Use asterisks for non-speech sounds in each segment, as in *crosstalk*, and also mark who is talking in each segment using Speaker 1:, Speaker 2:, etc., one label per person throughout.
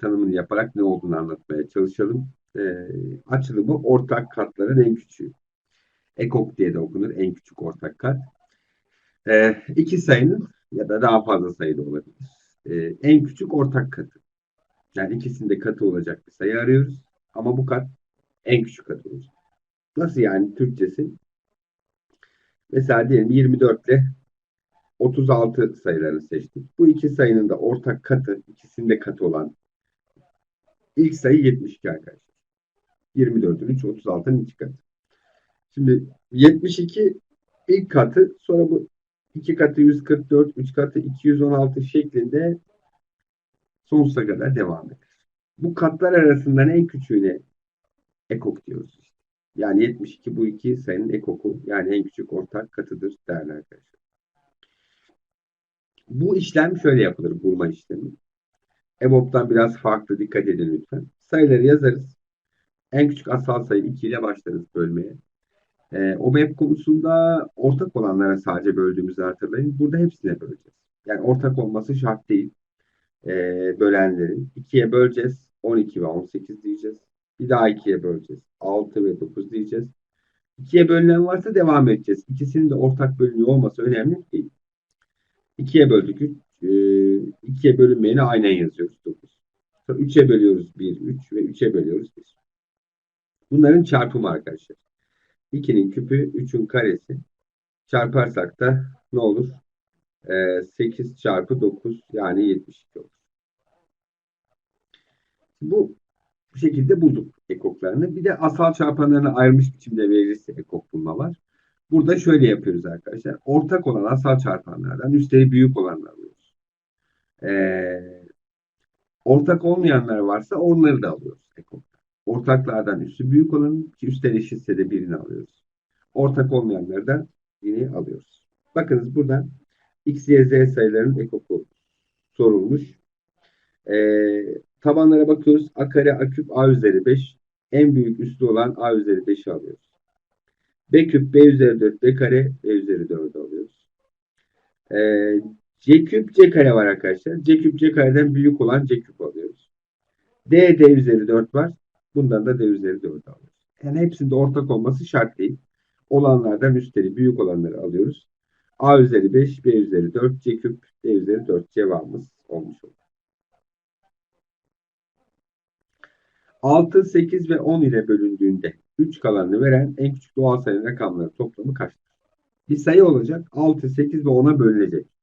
Speaker 1: tanımını yaparak ne olduğunu anlatmaya çalışalım. Ee, açılımı ortak katların en küçüğü. Ekok diye de okunur. En küçük ortak kat. Ee, iki sayının ya da daha fazla sayıda olabilir. Ee, en küçük ortak katı. Yani ikisinde katı olacak bir sayı arıyoruz. Ama bu kat en küçük katı olacak. Nasıl yani Türkçesi? Mesela diyelim 24 ile 36 sayılarını seçtik. Bu iki sayının da ortak katı, ikisinde katı olan ilk sayı 72 arkadaşlar. 24'ün 3, 36'nın iki katı. Şimdi 72 ilk katı, sonra bu iki katı 144, üç katı 216 şeklinde sonsuza kadar devam eder. Bu katlar arasından en küçüğüne ekok diyoruz. Işte. Yani 72 bu iki sayının ekoku yani en küçük ortak katıdır değerli arkadaşlar. Bu işlem şöyle yapılır bulma işlemi. EBOB'dan biraz farklı dikkat edin lütfen. Sayıları yazarız. En küçük asal sayı 2 ile başlarız bölmeye. E, o map konusunda ortak olanlara sadece böldüğümüzü hatırlayın. Burada hepsine böleceğiz. Yani ortak olması şart değil. E, bölenlerin. 2'ye böleceğiz. 12 ve 18 diyeceğiz. Bir daha 2'ye böleceğiz. 6 ve 9 diyeceğiz. 2'ye bölünen varsa devam edeceğiz. İkisinin de ortak bölünüyor olması önemli değil. 2'ye böldük. 2'ye bölünmeyeni aynen yazıyoruz. 9. 3'e bölüyoruz 1, 3 ve 3'e bölüyoruz 1. Bunların çarpımı arkadaşlar. 2'nin küpü 3'ün karesi. Çarparsak da ne olur? Ee, 8 çarpı 9 yani 72 olur. Bu bu şekilde bulduk ekoklarını. Bir de asal çarpanlarını ayırmış biçimde verirse ekok bulma var. Burada şöyle yapıyoruz arkadaşlar. Ortak olan asal çarpanlardan üstleri büyük alıyoruz. Ee, ortak olmayanlar varsa onları da alıyoruz. Ortaklardan üstü büyük olanın ki üstler eşitse de birini alıyoruz. Ortak olmayanlardan yine alıyoruz. Bakınız burada x, y, z sayılarının ekoku sorulmuş. Ee, tabanlara bakıyoruz. A kare, A küp, A üzeri 5. En büyük üstü olan A üzeri 5'i alıyoruz. B küp, B üzeri 4, B kare, B üzeri 4'ü alıyoruz. Ee, C küp, C kare var arkadaşlar. C küp, C kareden büyük olan C küp alıyoruz. D, D üzeri 4 var. Bundan da D üzeri 4 alıyoruz. Yani hepsinde ortak olması şart değil. Olanlardan üstleri büyük olanları alıyoruz. A üzeri 5, B üzeri 4, C küp, D üzeri 4 cevabımız olmuş olur. 6, 8 ve 10 ile bölündüğünde 3 kalanını veren en küçük doğal sayı rakamları toplamı kaçtır? Bir sayı olacak. 6, 8 ve 10'a bölünecek.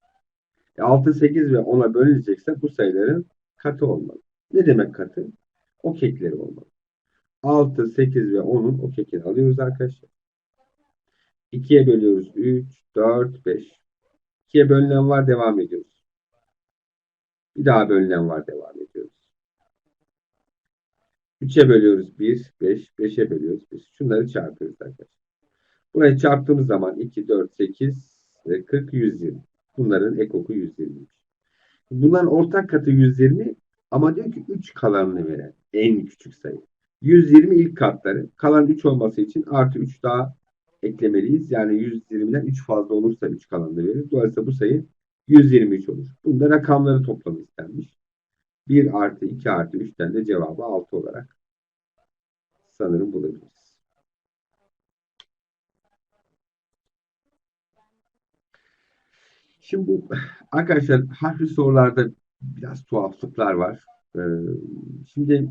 Speaker 1: E 6, 8 ve 10'a bölünecekse bu sayıların katı olmalı. Ne demek katı? O kekleri olmalı. 6, 8 ve 10'un o kekini alıyoruz arkadaşlar. 2'ye bölüyoruz. 3, 4, 5. 2'ye bölünen var devam ediyoruz. Bir daha bölünen var devam ediyoruz. 3'e bölüyoruz 1, 5, 5'e bölüyoruz 1. Şunları çarpıyoruz arkadaşlar. Burayı çarptığımız zaman 2, 4, 8 ve 40, 120. Bunların ekoku 120. Bunların ortak katı 120 ama diyor ki 3 kalanını veren en küçük sayı. 120 ilk katları. Kalan 3 olması için artı 3 daha eklemeliyiz. Yani 120'den 3 fazla olursa 3 kalanını verir. Dolayısıyla bu sayı 123 olur. Bunda rakamları toplamı istenmiş. 1 artı 2 artı 3'ten de cevabı 6 olarak sanırım bulabiliriz. Şimdi bu arkadaşlar harfli sorularda biraz tuhaflıklar var. Ee, şimdi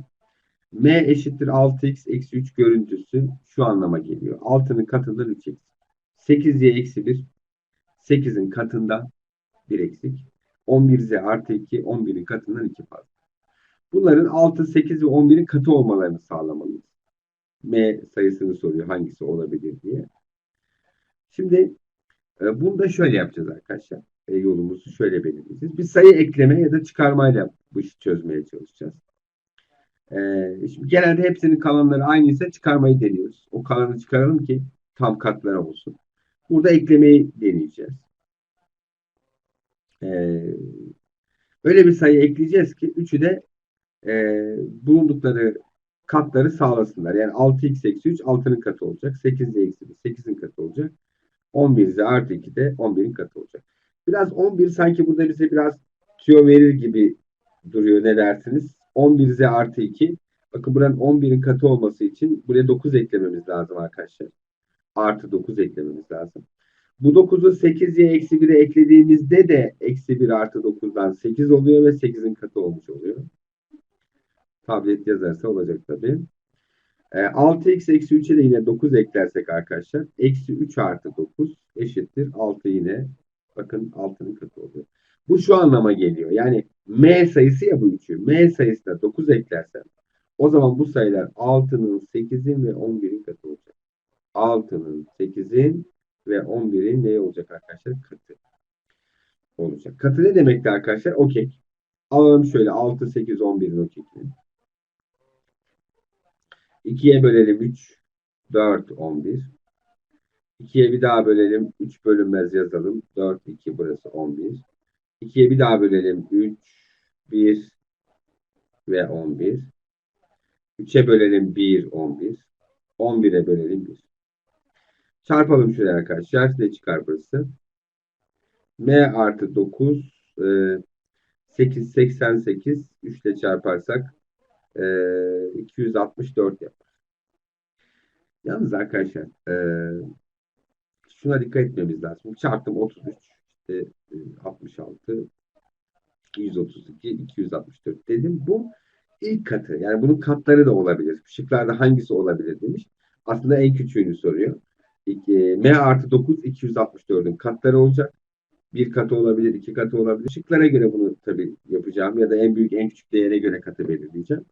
Speaker 1: m eşittir 6x eksi 3 görüntüsü şu anlama geliyor. 6'nın katından 3 eksik. 8y eksi 1 8'in katından 1 eksik. 11z artı 2 11'in katından 2 fazla. Bunların 6, 8 ve 11'in katı olmalarını sağlamalıyız. M sayısını soruyor hangisi olabilir diye. Şimdi e, bunu da şöyle yapacağız arkadaşlar. E, yolumuzu şöyle belirleyeceğiz. Bir sayı ekleme ya da çıkarmayla bu işi çözmeye çalışacağız. E, şimdi genelde hepsinin kalanları aynıysa çıkarmayı deniyoruz. O kalanı çıkaralım ki tam katlara olsun. Burada eklemeyi deneyeceğiz. E, öyle bir sayı ekleyeceğiz ki üçü de e, bulundukları katları sağlasınlar. Yani 6x eksi 3 6'nın katı olacak. 8 eksi 1 8'in katı olacak. 11 z artı 2 de 11'in katı olacak. Biraz 11 sanki burada bize biraz tüyo verir gibi duruyor ne dersiniz? 11z artı 2. Bakın buranın 11'in katı olması için buraya 9 eklememiz lazım arkadaşlar. Artı 9 eklememiz lazım. Bu 9'u 8y eksi 1'e eklediğimizde de eksi 1 artı 9'dan 8 oluyor ve 8'in katı olmuş oluyor. Tablet yazarsa olacak tabii. E, 6x eksi 3'e de yine 9 eklersek arkadaşlar. Eksi 3 artı 9 eşittir. 6 yine. Bakın 6'nın katı oluyor. Bu şu anlama geliyor. Yani m sayısı ya bu 3'ü. m sayısına 9 eklersem o zaman bu sayılar 6'nın, 8'in ve 11'in katı olacak. 6'nın, 8'in ve 11'in ne olacak arkadaşlar? Katı olacak. Katı ne demekti arkadaşlar? Okey. Alalım şöyle 6, 8, 11'in okeyini. 2'ye bölelim 3, 4, 11. 2'ye bir daha bölelim. 3 bölünmez yazalım. 4, 2 burası 11. 2'ye bir daha bölelim. 3, 1 ve 11. 3'e bölelim 1, 11. 11'e bölelim 1. Çarpalım şuraya arkadaşlar. Ne çıkar burası? M artı 9 e, 8, 88 3 ile çarparsak e, 264 yapar. Yalnız arkadaşlar e, şuna dikkat etmemiz lazım. Çarptım 33 işte e, 66 132 264 dedim. Bu ilk katı. Yani bunun katları da olabilir. Şıklarda hangisi olabilir demiş. Aslında en küçüğünü soruyor. İki, M artı 9 264'ün katları olacak. Bir katı olabilir, iki katı olabilir. Şıklara göre bunu tabii yapacağım ya da en büyük en küçük değere göre katı belirleyeceğim.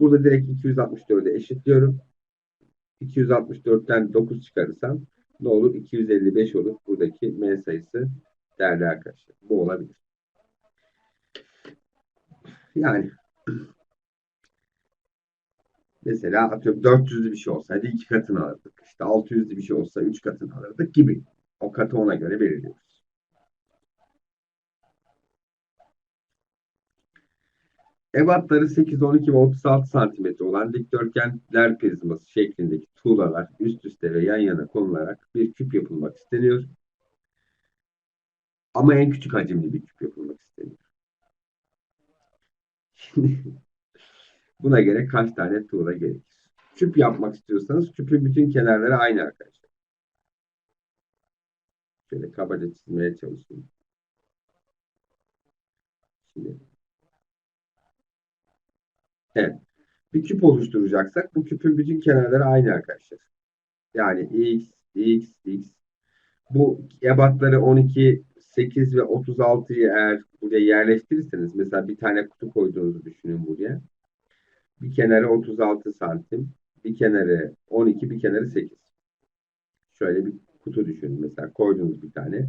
Speaker 1: Burada direkt 264'e eşitliyorum. 264'ten 9 çıkarırsam ne olur? 255 olur. Buradaki M sayısı değerli arkadaşlar. Bu olabilir. Yani *clears throat* mesela atıyorum 400'lü bir şey olsaydı iki katını alırdık. İşte 600'lü bir şey olsa üç katını alırdık gibi. O katı ona göre belirliyoruz. Ebatları 8, 12 ve 36 santimetre olan dikdörtgenler prizması şeklindeki tuğlalar üst üste ve yan yana konularak bir küp yapılmak isteniyor. Ama en küçük hacimli bir küp yapılmak isteniyor. Şimdi *laughs* buna göre kaç tane tuğla gerekir? Küp yapmak istiyorsanız küpün bütün kenarları aynı arkadaşlar. Şöyle kabaca çizmeye çalışayım. Şimdi Evet. Bir küp oluşturacaksak bu küpün bütün kenarları aynı arkadaşlar. Yani x, x, x. Bu ebatları 12, 8 ve 36'yı eğer buraya yerleştirirseniz mesela bir tane kutu koyduğunuzu düşünün buraya. Bir kenarı 36 santim. Bir kenarı 12, bir kenarı 8. Şöyle bir kutu düşünün. Mesela koydunuz bir tane.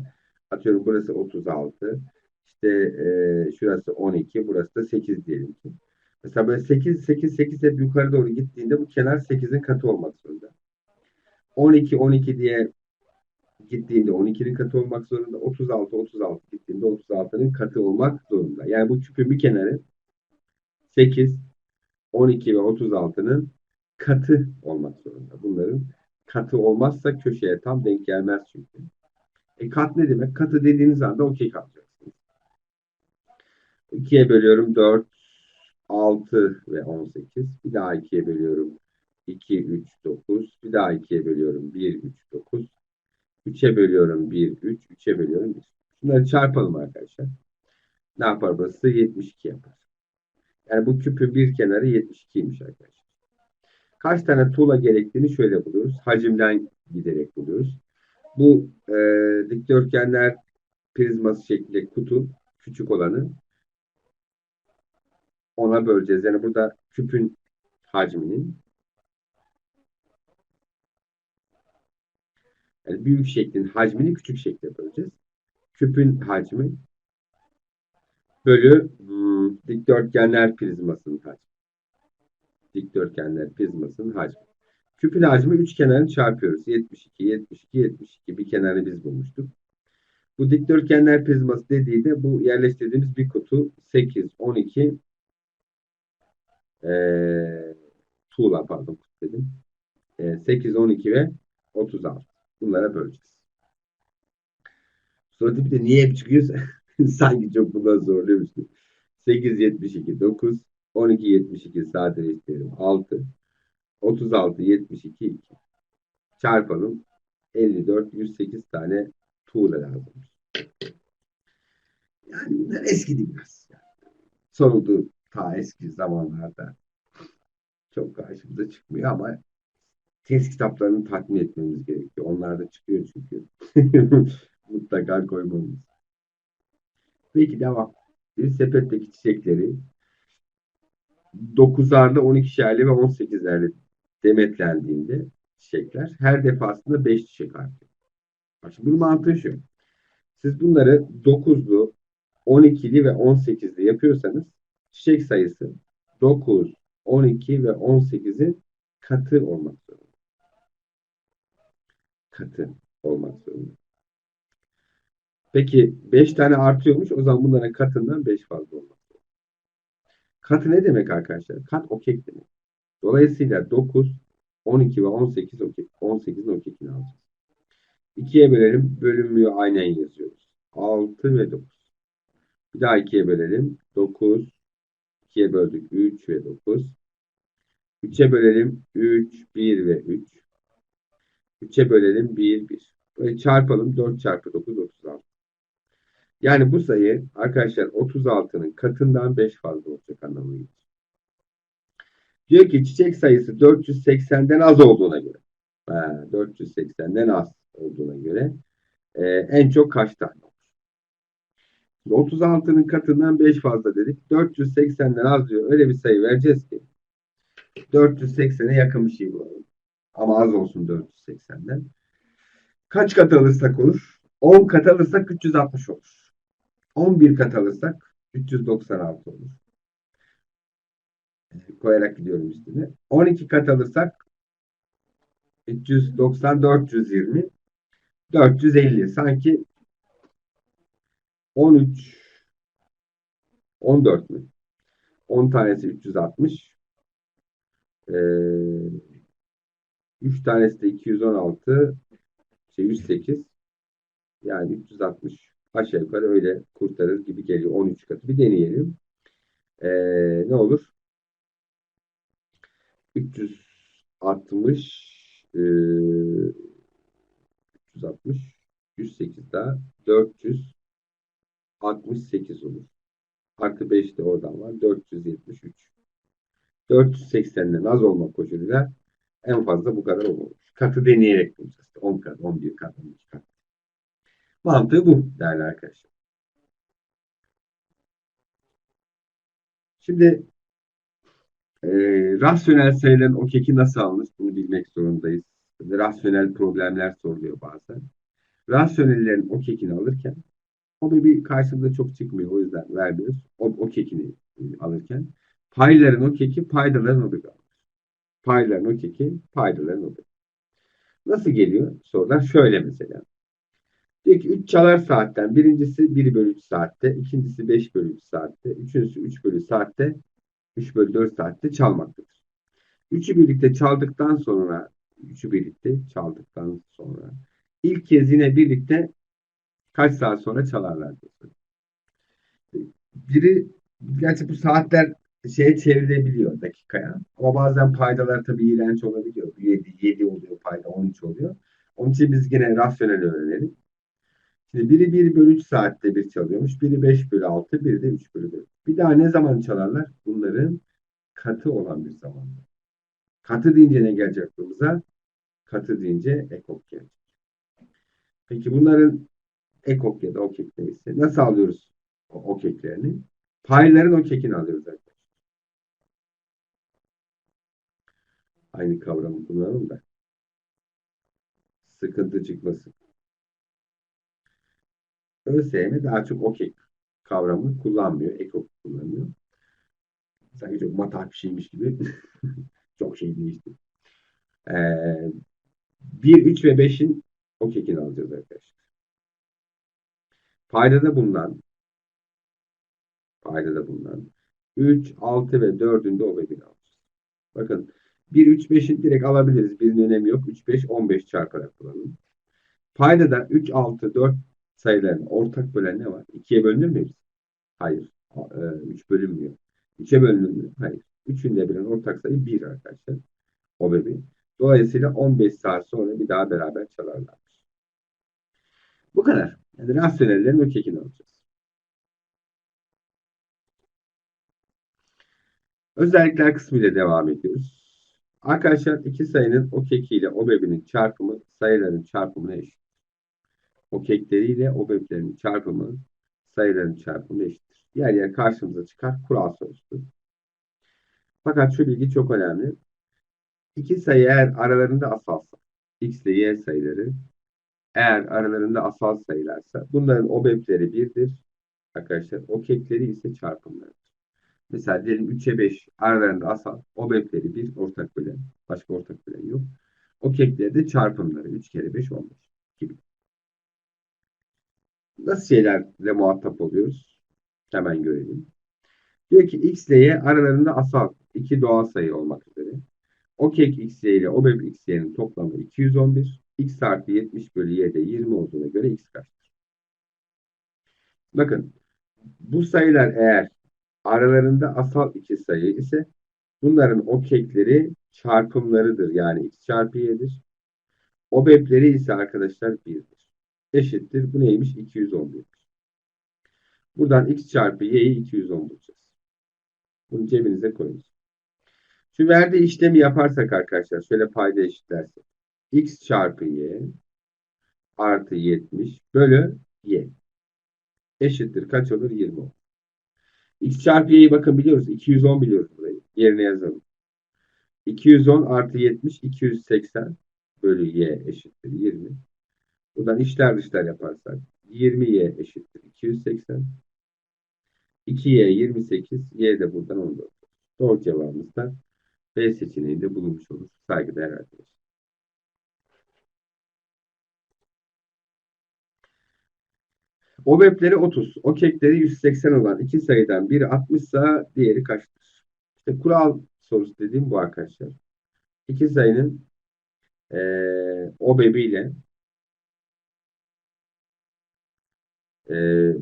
Speaker 1: Atıyorum burası 36. İşte e, şurası 12. Burası da 8 diyelim ki. Mesela böyle 8, 8, 8 hep yukarı doğru gittiğinde bu kenar 8'in katı olmak zorunda. 12, 12 diye gittiğinde 12'nin katı olmak zorunda. 36, 36 gittiğinde 36'nın katı olmak zorunda. Yani bu küpün bir kenarı 8, 12 ve 36'nın katı olmak zorunda. Bunların katı olmazsa köşeye tam denk gelmez çünkü. E kat ne demek? Katı dediğiniz anda okey kalacaksınız. 2'ye bölüyorum 4, 6 ve 18. Bir daha 2'ye bölüyorum. 2, 3, 9. Bir daha 2'ye bölüyorum. 1, 3, 9. 3'e bölüyorum 1, 3. 3'e bölüyorum 1. Bunları çarpalım arkadaşlar. Ne yapar burası? 72 yapar. Yani bu küpün bir kenarı 72'ymiş arkadaşlar. Kaç tane tuğla gerektiğini şöyle buluyoruz. Hacimden giderek buluyoruz. Bu e, dikdörtgenler prizması şeklinde kutu küçük olanı ona böleceğiz. Yani burada küpün hacminin yani büyük şeklin hacmini küçük şekle böleceğiz. Küpün hacmi bölü hmm, dikdörtgenler prizmasının hacmi. Dikdörtgenler prizmasının hacmi. Küpün hacmi üç kenarını çarpıyoruz. 72, 72, 72. Bir kenarı biz bulmuştuk. Bu dikdörtgenler prizması dediği de bu yerleştirdiğimiz bir kutu 8, 12, e, tuğla pardon dedim. E, 8, 12 ve 36. Bunlara böleceğiz. Sonra bir de niye hep çıkıyorsa *laughs* sanki çok bundan zorluyormuş gibi. 8, 72, 9, 12, 72 sadeleştirelim. 6. 36, 72, 2. Çarpalım. 54, 108 tane tuğla lazım. Yani bunlar eskidi biraz. Yani soruldu ta eski zamanlarda. Çok karşımıza çıkmıyor ama test kitaplarını tatmin etmemiz gerekiyor. Onlar da çıkıyor çünkü. *laughs* Mutlaka koymamız. Peki devam. Bir sepetteki çiçekleri 9'arlı, 12'şerli ve 18'lerli demetlendiğinde çiçekler her defasında 5 çiçek artıyor. Bak şimdi bunun mantığı şu. Siz bunları 9'lu, 12'li ve 18'li yapıyorsanız çiçek sayısı 9, 12 ve 18'in katı olmak zorunda. Katı olmak zorunda. Peki 5 tane artıyormuş. O zaman bunların katından 5 fazla olmak zorunda. Katı ne demek arkadaşlar? Kat okek demek. Dolayısıyla 9, 12 ve 18 okek. 18'in okekini alacağız. 2'ye bölelim. Bölünmüyor aynen yazıyoruz. 6 ve 9. Bir daha 2'ye bölelim. 9. 2'ye böldük. 3 ve 9. 3'e bölelim. 3, 1 ve 3. 3'e bölelim. 1, 1. Böyle çarpalım. 4 çarpı 9, 36. Yani bu sayı arkadaşlar 36'nın katından 5 fazla olacak anlamına gelir. Diyor ki çiçek sayısı 480'den az olduğuna göre. Ha, 480'den az olduğuna göre e, en çok kaç tane? 36'nın katından 5 fazla dedik. 480'den az diyor. Öyle bir sayı vereceğiz ki 480'e yakın bir şey bulalım. Ama az olsun 480'den. Kaç kat alırsak olur? 10 kat alırsak 360 olur. 11 kat alırsak 396 olur. E, koyarak gidiyorum üstüne. 12 kat alırsak 390, 420, 450. Sanki 13, 14 mü? 10 tanesi 360. Ee, 3 tanesi de 216. Şey 108. Yani 360 aşağı yukarı öyle kurtarır gibi geliyor. 13 katı. Bir deneyelim. Ee, ne olur? 360 e, 360 108 daha 468 olur. Artı 5 de oradan var. 473. 480'den az olma koşuluyla en fazla bu kadar olmamış. Katı deneyerek bulacağız. 10 kat, 11 kat, 12 kat. Mantığı bu değerli arkadaşlar. Şimdi e, rasyonel sayıların o keki nasıl alınır? Bunu bilmek zorundayız. Rasyonel problemler soruluyor bazen. Rasyonellerin o kekini alırken o bir karşımıza çok çıkmıyor. O yüzden vermiyoruz. O, o kekini alırken. Payların o keki paydaların o bir. Payların o keki paydaların o bir. Nasıl geliyor? Sorular şöyle mesela. Diyor ki 3 çalar saatten birincisi 1 bölü 3 saatte, ikincisi 5 bölü 3 saatte, üçüncüsü 3 bölü saatte, 3 bölü 4 saatte çalmaktadır. Üçü birlikte çaldıktan sonra, üçü birlikte çaldıktan sonra ilk kez yine birlikte kaç saat sonra çalarlar. Biri, gerçi bu saatler şeye çevrilebiliyor dakikaya. Ama bazen paydalar tabii iğrenç olabiliyor. 7, 7 oluyor payda, 13 oluyor. Onun için biz yine rasyonel öğrenelim. Şimdi biri 1 bölü 3 saatte bir çalıyormuş. Biri 5 bölü 6, biri de 3 bölü 4. Bir daha ne zaman çalarlar? Bunların katı olan bir zamanda. Katı deyince ne gelecek aklımıza? Katı deyince ekok gelecek. Peki bunların ekok ya da okek neyse. Nasıl alıyoruz o okeklerini? Payların okekini alıyoruz arkadaşlar. Aynı kavramı kullanalım da. Sıkıntı çıkmasın. ÖSYM daha çok okey kavramını kullanmıyor. Ekok kullanıyor. Sanki çok matah bir şeymiş gibi. *laughs* çok şey değişti. Ee, 1, 3 ve 5'in okekini alacağız arkadaşlar. Paydada bulunan paydada bulunan 3, 6 ve 4'ün de OB1 alacağız. Bakın 1, 3, 5'in direkt alabiliriz. Birinin önemi yok. 3, 5, 15 çarparak bulalım. Paydada 3, 6, 4 sayıların ortak bölen ne var? 2'ye bölünür müyüz? Hayır. 3 bölünmüyor. 3'e bölünür mü? Hayır. Üçünde birin ortak sayı 1 arkadaşlar. O ve. Dolayısıyla 15 saat sonra bir daha beraber çalarlarmış. Bu kadar. Yani rasyonellerin kekini alacağız. Özellikler kısmıyla devam ediyoruz. Arkadaşlar iki sayının o kekiyle o bebinin çarpımı sayıların çarpımına eşit. O kekleriyle o beblerin çarpımı sayıların çarpımına eşittir. Yer yer karşımıza çıkar kural sorusu. Fakat şu bilgi çok önemli. İki sayı eğer aralarında asalsa, x ile y sayıları eğer aralarında asal sayılarsa bunların obepleri birdir. Arkadaşlar o kekleri ise çarpımlarıdır. Mesela diyelim 3'e 5 aralarında asal obepleri 1 ortak bölen. Başka ortak bölen yok. O kekleri de çarpımları 3 kere 5 15 gibi. Nasıl şeylerle muhatap oluyoruz? Hemen görelim. Diyor ki x ile y aralarında asal iki doğal sayı olmak üzere. O kek x ile o bebek x y'nin toplamı 211. x artı 70 bölü y'de 20 olduğuna göre x kaçtır? Bakın bu sayılar eğer aralarında asal iki sayı ise bunların o kekleri çarpımlarıdır. Yani x çarpı y'dir. O bebleri ise arkadaşlar 1'dir. Eşittir. Bu neymiş? 211. Buradan x çarpı y'yi 210 bulacağız. Bunu cebinize koyunuz. Şu verdiği işlemi yaparsak arkadaşlar şöyle payda eşitlersek. X çarpı y artı 70 bölü y eşittir. Kaç olur? 20 olur. x çarpı y'yi bakın biliyoruz. 210 biliyoruz burayı. Yerine yazalım. 210 artı 70 280 bölü y eşittir 20. Buradan içler dışlar yaparsak 20y eşittir 280. 2y 28, y de buradan 14. Doğru cevabımız da B seçeneğinde bulunmuş olur. Saygıdeğer arkadaşlar. O webleri 30, o kekleri 180 olan iki sayıdan biri 60 ise diğeri kaçtır? İşte kural sorusu dediğim bu arkadaşlar. İki sayının ee, o bebiyle e,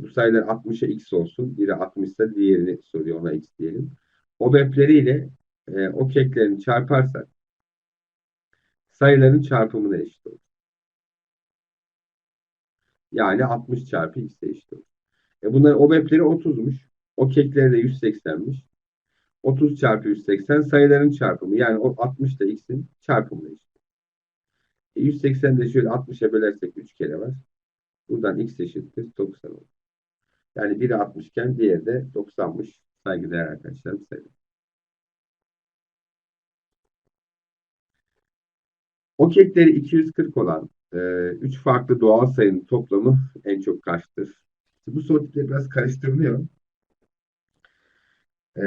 Speaker 1: bu sayılar 60'a x olsun. Biri 60 ise diğerini soruyor ona x diyelim. O bepleriyle e, o keklerini çarparsak sayıların çarpımına eşit olur. Yani 60 çarpı x'e eşit olur. E bunların o bepleri 30'muş. O kekleri de 180'miş. 30 çarpı 180 sayıların çarpımı. Yani o 60 da x'in çarpımına eşit. E 180 de şöyle 60'a bölersek 3 kere var. Buradan x eşittir 90 olur. Yani biri 60 iken diğeri de 90'mış. Saygıdeğer arkadaşlarım sayın. O kekleri 240 olan 3 e, farklı doğal sayının toplamı en çok kaçtır? Bu soru tipleri biraz karıştırılıyor. E,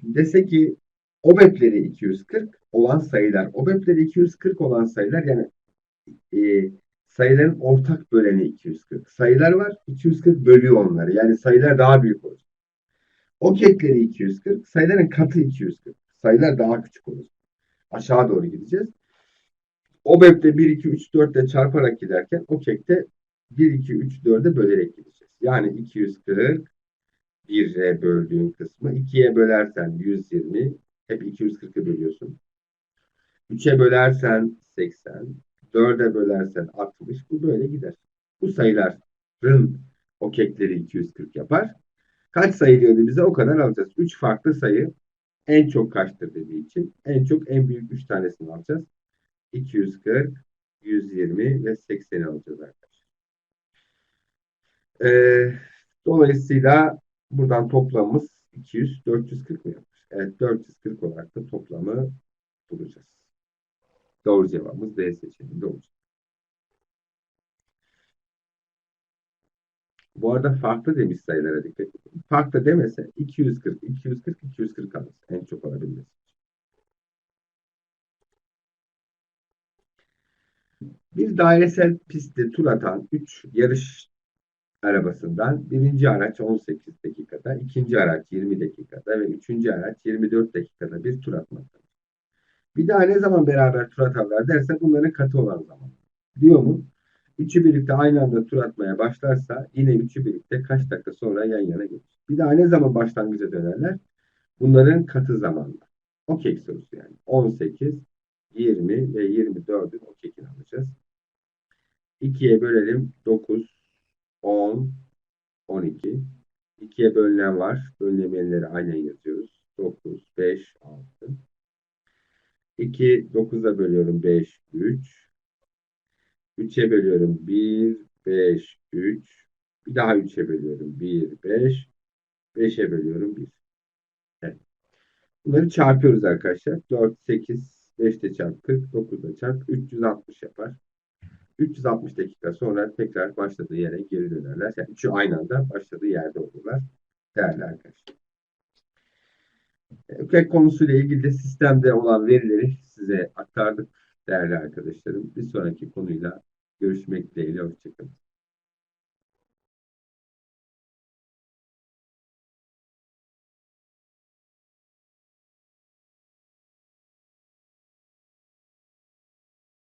Speaker 1: şimdi dese ki OBEP'leri 240 olan sayılar, OBEP'leri 240 olan sayılar yani e, sayıların ortak böleni 240. Sayılar var, 240 bölüyor onları. Yani sayılar daha büyük olur. O kekleri 240, sayıların katı 240. Sayılar daha küçük olur. Aşağı doğru gideceğiz. O BEP'te 1, 2, 3, 4 ile çarparak giderken o kekte 1, 2, 3, 4'e bölerek gideceğiz. Yani 240 1'e böldüğün kısmı 2'ye bölersen 120 hep 240'ı bölüyorsun. 3'e bölersen 80 4'e bölersen 60 bu böyle gider. Bu sayıların o kekleri 240 yapar. Kaç sayı diyordu bize o kadar alacağız. 3 farklı sayı en çok kaçtır dediği için en çok en büyük 3 tanesini alacağız. 240, 120 ve 80'i alacağız arkadaşlar. Ee, dolayısıyla buradan toplamımız 200, 440 mı yapmış? Evet 440 olarak da toplamı bulacağız. Doğru cevabımız D seçeneğinde olacak. Bu arada farklı demiş sayılara dikkat edin. Farklı demese 240, 240, 240 alır. En çok alabilmesi. Bir dairesel pistte tur atan 3 yarış arabasından birinci araç 18 dakikada, ikinci araç 20 dakikada ve üçüncü araç 24 dakikada bir tur atmaktadır. Bir daha ne zaman beraber tur atarlar derse bunların katı olan zaman. Diyor mu? Üçü birlikte aynı anda tur atmaya başlarsa yine üçü birlikte kaç dakika sonra yan yana gelir. Bir daha ne zaman başlangıca dönerler? Bunların katı zamanlar. O kek sorusu yani. 18, 20 ve 24'ün o kekini alacağız. 2'ye bölelim. 9, 10, 12. 2'ye bölünen var. Bölünemeyenleri aynen yazıyoruz. 9, 5, 6. 2, 9'a bölüyorum 5, 3. 3'e bölüyorum 1, 5, 3. Bir daha 3'e bölüyorum 1, 5. 5'e bölüyorum 1. Evet. Bunları çarpıyoruz arkadaşlar. 4, 8, 5 de çarp 40, 9 da çarp 360 yapar. 360 dakika sonra tekrar başladığı yere geri dönerler. Yani üçü aynı anda başladığı yerde olurlar. Değerli arkadaşlar. Ökek konusuyla ilgili de sistemde olan verileri size aktardık değerli arkadaşlarım. Bir sonraki konuyla görüşmek dileğiyle. Hoşçakalın.